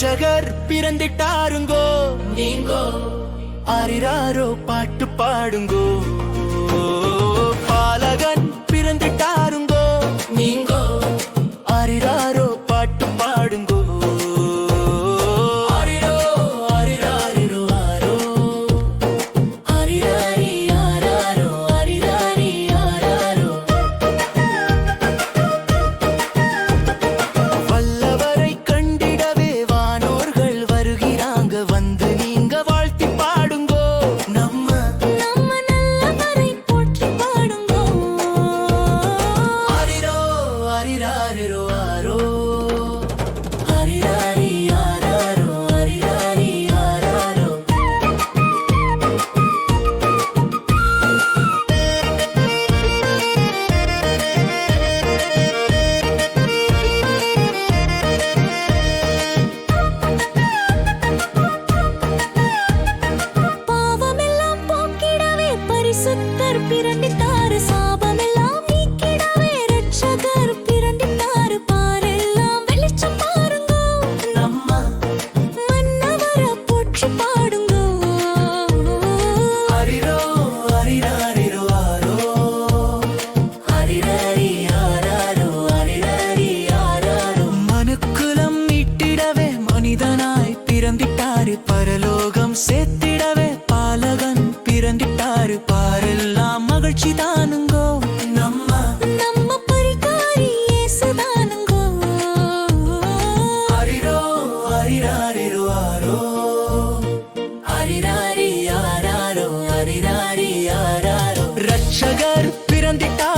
ரட்சகர் பிறந்திட்டாருங்கோ. நீங்கோ. ஆறிராரோ பாட்டு பாடுங்கோ. பிறந்திட்டாரு பரலோகம் சேர்த்திடவே பாலகன். பிறந்திட்டாரு பாரெல்லாம் மகிழ்ச்சி தானுங்கோ. நம்ம நம்ம பரிகாரி இயேசுதானுங்கோ அரிரோ அரிராரிருவாரோ அரிராரி யாராரோ அரிராரி யாராரோ ரட்சகர் பிறந்திட்டார்